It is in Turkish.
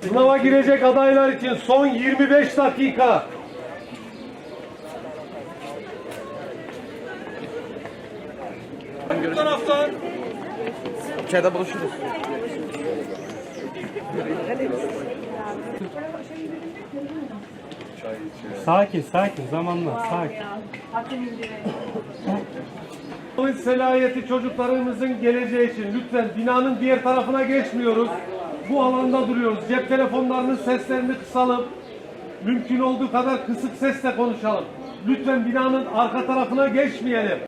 Sınava girecek adaylar için son 25 dakika. Bu taraftan İçeride buluşuruz. Sakin sakin zamanla sakin. Bu selayeti çocuklarımızın geleceği için lütfen binanın diğer tarafına geçmiyoruz. Bu alanda duruyoruz. Cep telefonlarının seslerini kısalım. Mümkün olduğu kadar kısık sesle konuşalım. Lütfen binanın arka tarafına geçmeyelim.